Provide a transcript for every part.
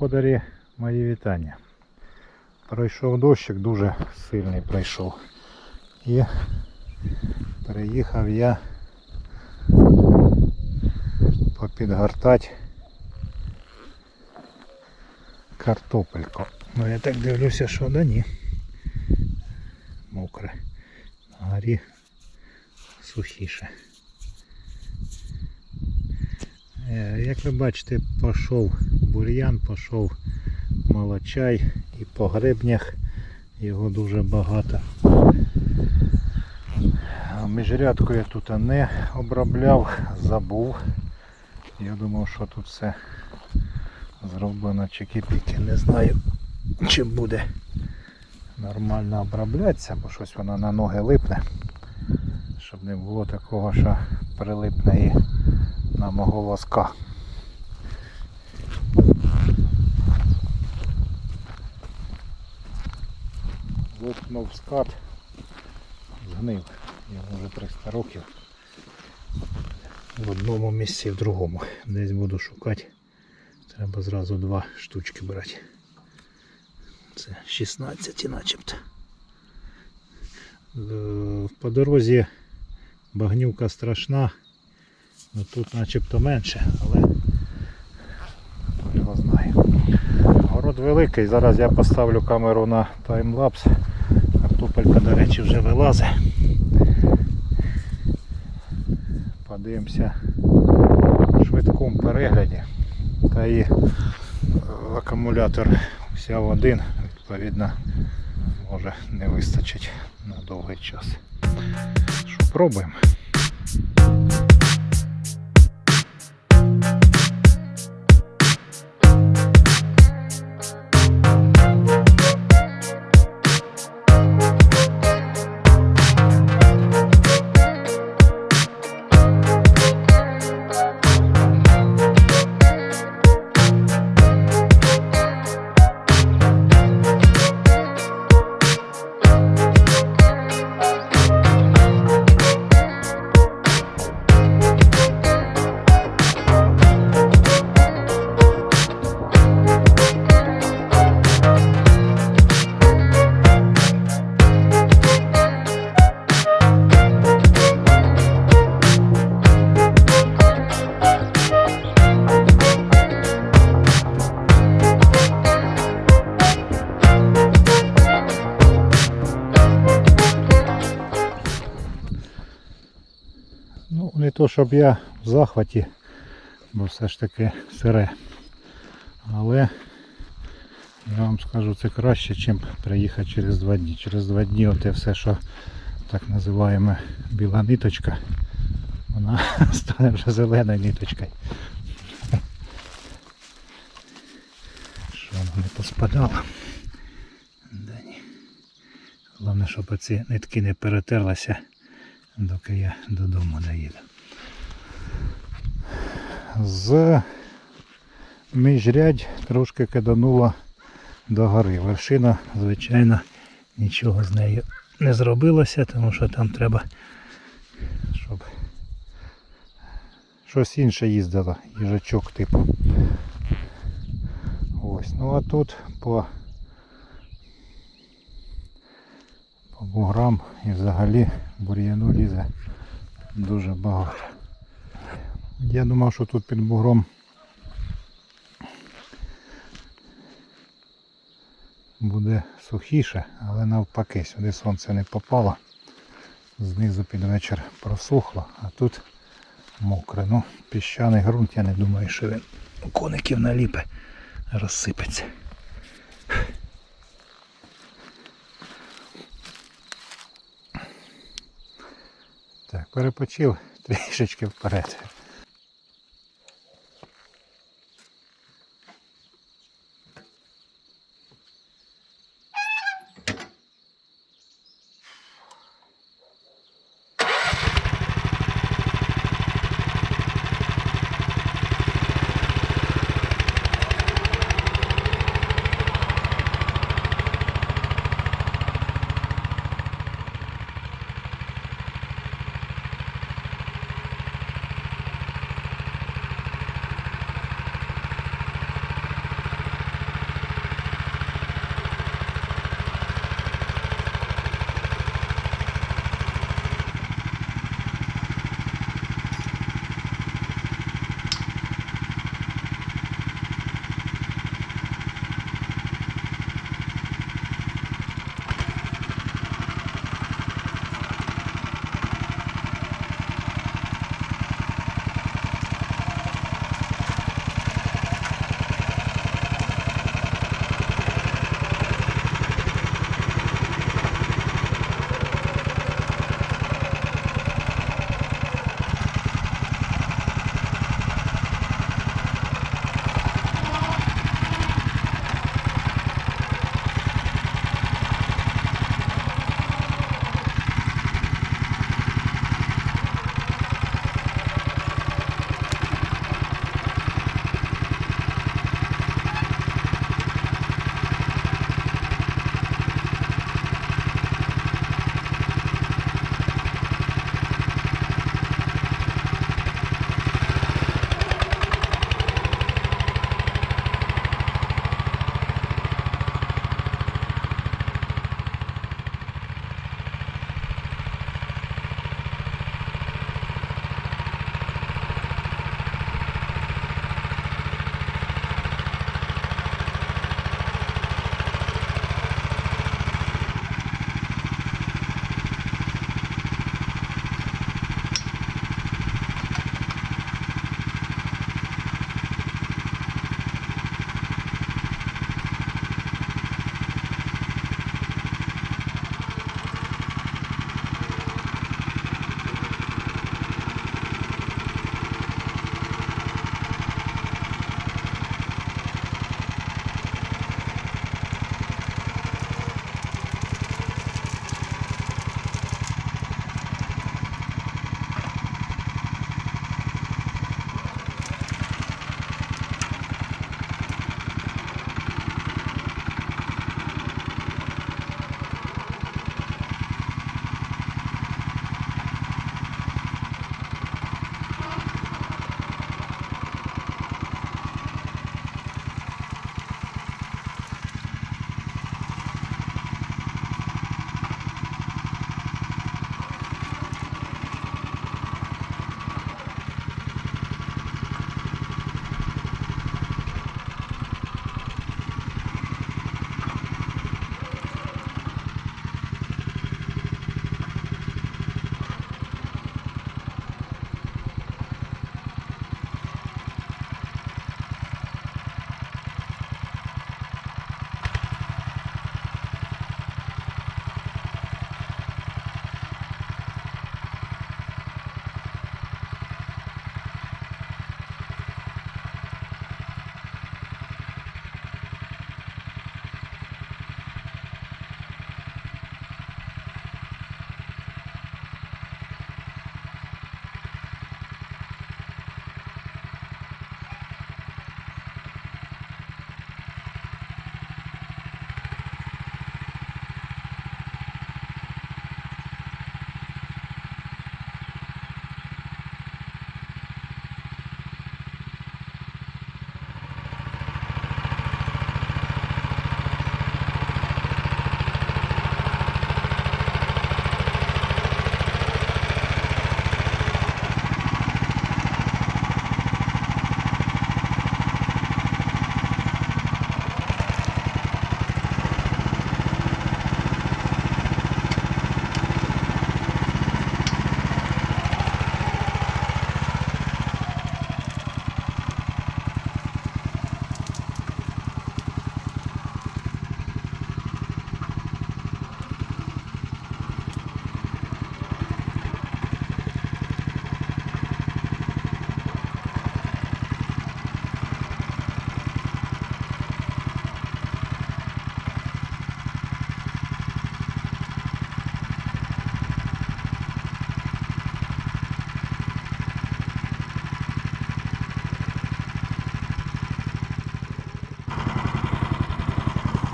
Господарі, мої вітання. Пройшов дощик, дуже сильний пройшов. І приїхав я попідгортати картопельку. Ну я так дивлюся, що да ні. Мокре. На горі сухіше. Як ви бачите, пішов бур'ян, пішов молочай і по гребнях його дуже багато. Міжрядку я тут не обробляв, забув. Я думав, що тут все зроблено чики-піки. Не знаю, чи буде нормально оброблятися, бо щось воно на ноги липне. Щоб не було такого, що прилипне і на мого воска. Лопнув скат, згнив. Йому вже 300 років. В одному місці в другому. Десь буду шукати. Треба зразу два штучки брати. Це 16 начебто. Е, По дорозі багнюка страшна. Ну, тут начебто менше, але його знає. Город великий, зараз я поставлю камеру на таймлапс. Картопелька, до речі, вже вилазить. Подивимося в швидкому перегляді. Та і акумулятор взяв один, відповідно, може не вистачить на довгий час. Пробуємо. То, щоб я в захваті, бо все ж таки сире. Але я вам скажу, це краще, ніж приїхати через два дні. Через два дні оте все, що так називаємо біла ниточка, вона стане вже зеленою ниточкою. Що воно не поспадало. Да ні. Головне, щоб ці нитки не перетерлися доки я додому не їду. З міжрядь трошки кидануло до гори. Вершина, звичайно, нічого з нею не зробилося, тому що там треба, щоб щось інше їздило, їжачок типу. Ось, ну а тут по по буграм і взагалі бур'яну лізе дуже багато. Я думав, що тут під бугром буде сухіше, але навпаки, сюди сонце не попало. Знизу під вечір просухло, а тут мокре. Ну, піщаний ґрунт, я не думаю, що він у коників наліпе, розсипеться. Так, перепочив трішечки вперед.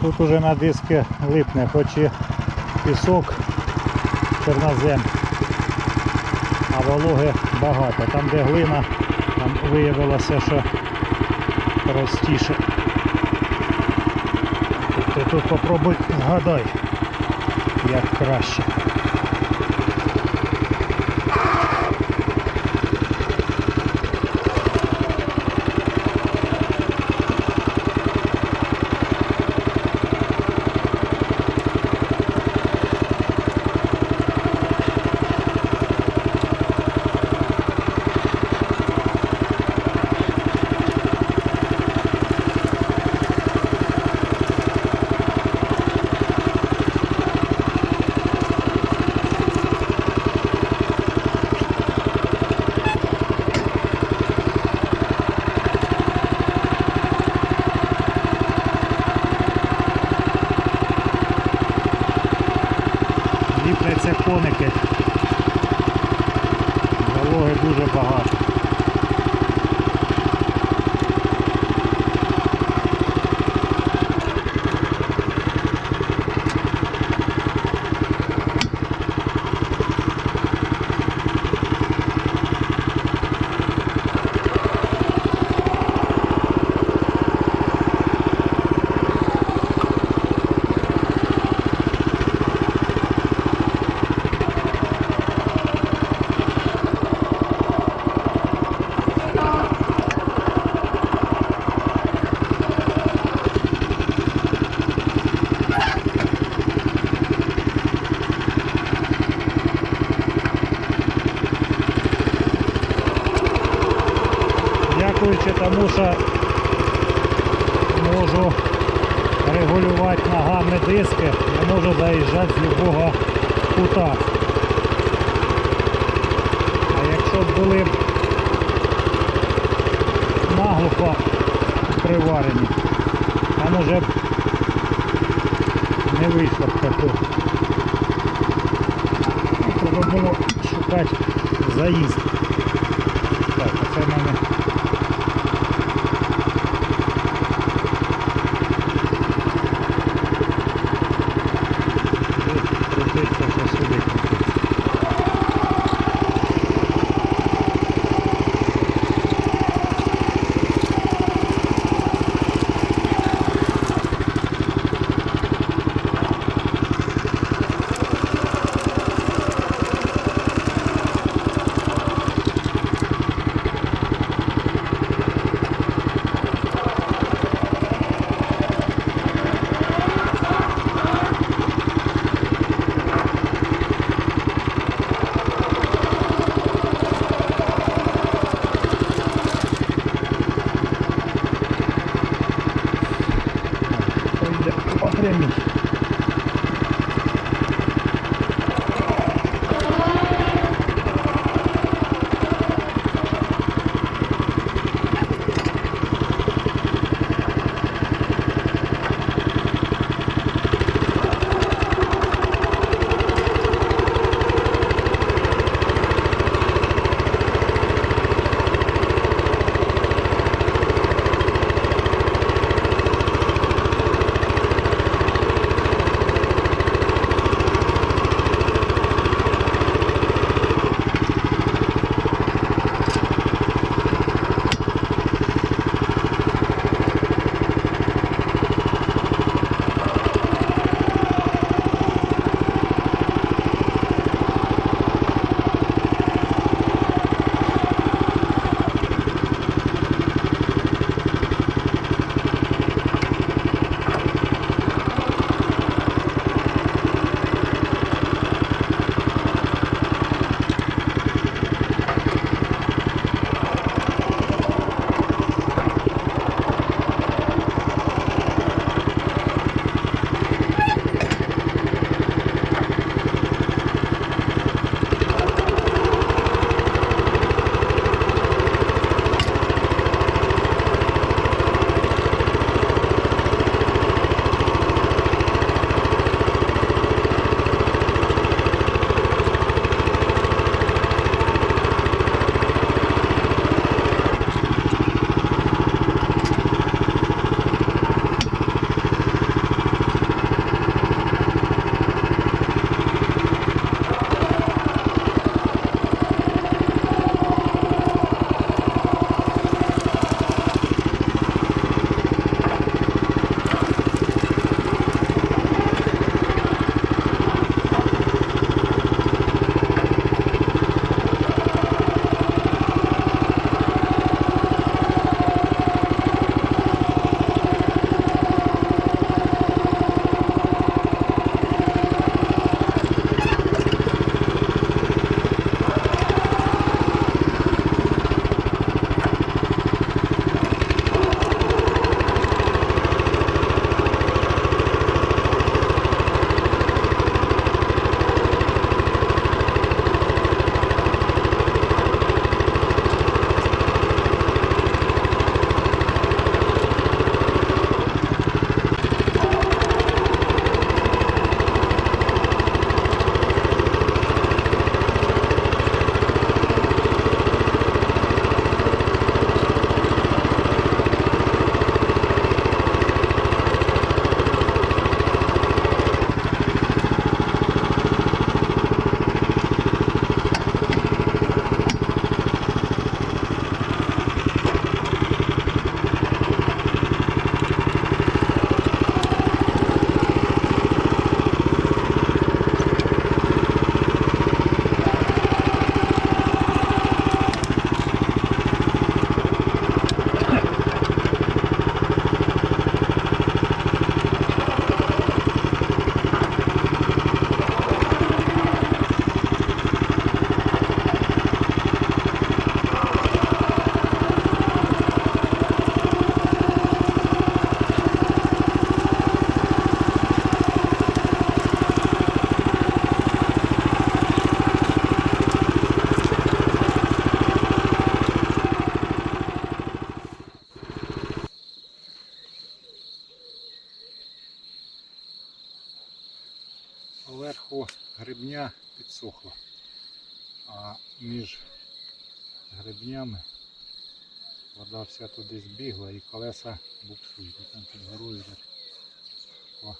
Тут уже на диски липне, хоч і пісок, чорнозем, а вологи багато. Там де глина, там виявилося, що простіше. Ти тут попробуй згадай, як краще. Треба шукати заїзд. А між грибнями вода вся туди збігла і колеса буксують. Там під горою так по-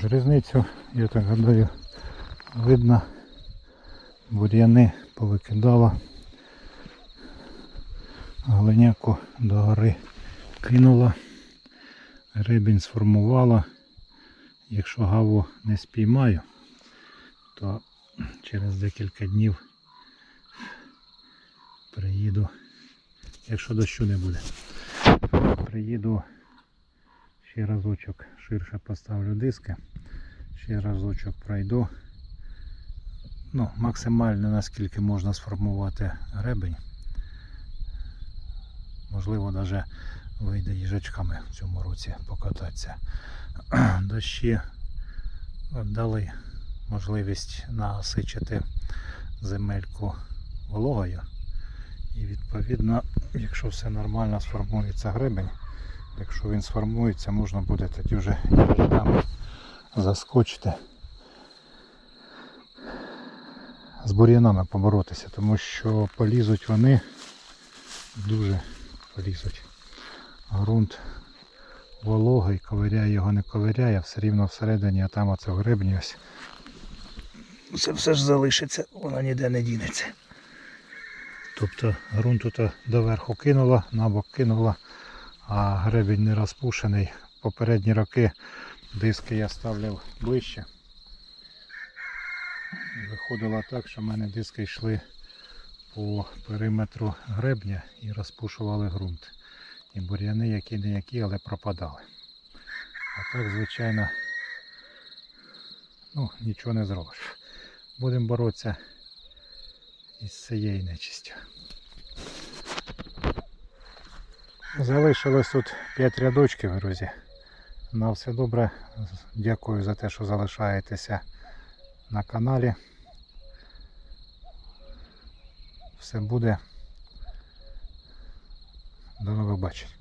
ж, різницю, я так гадаю, видно. Бур'яни повикидала. Глиняку до гори кинула. Рибінь сформувала. Якщо гаву не спіймаю, то через декілька днів приїду, якщо дощу не буде, приїду ще разочок ширше поставлю диски, ще разочок пройду. Ну, максимально наскільки можна сформувати гребень. Можливо, навіть вийде їжачками в цьому році покататися. Дощі дали можливість насичити земельку вологою. І відповідно, якщо все нормально сформується гребень, якщо він сформується, можна буде тоді вже їжачками заскочити з бур'янами поборотися, тому що полізуть вони дуже полізуть. Грунт вологий, ковиряє його не ковиряє, все рівно всередині, а там оце в гребні ось. Це все ж залишиться, воно ніде не дінеться. Тобто ґрунт тут доверху кинула, набок кинула, а гребінь не розпушений. Попередні роки диски я ставляв ближче. Виходило так, що в мене диски йшли по периметру гребня і розпушували ґрунт. І бур'яни які не які, але пропадали. А так, звичайно, ну, нічого не зробиш. Будемо боротися із цією нечистю. Залишилось тут 5 рядочків, друзі. На все добре. Дякую за те, що залишаєтеся на каналі. Все буде. До нових бачень.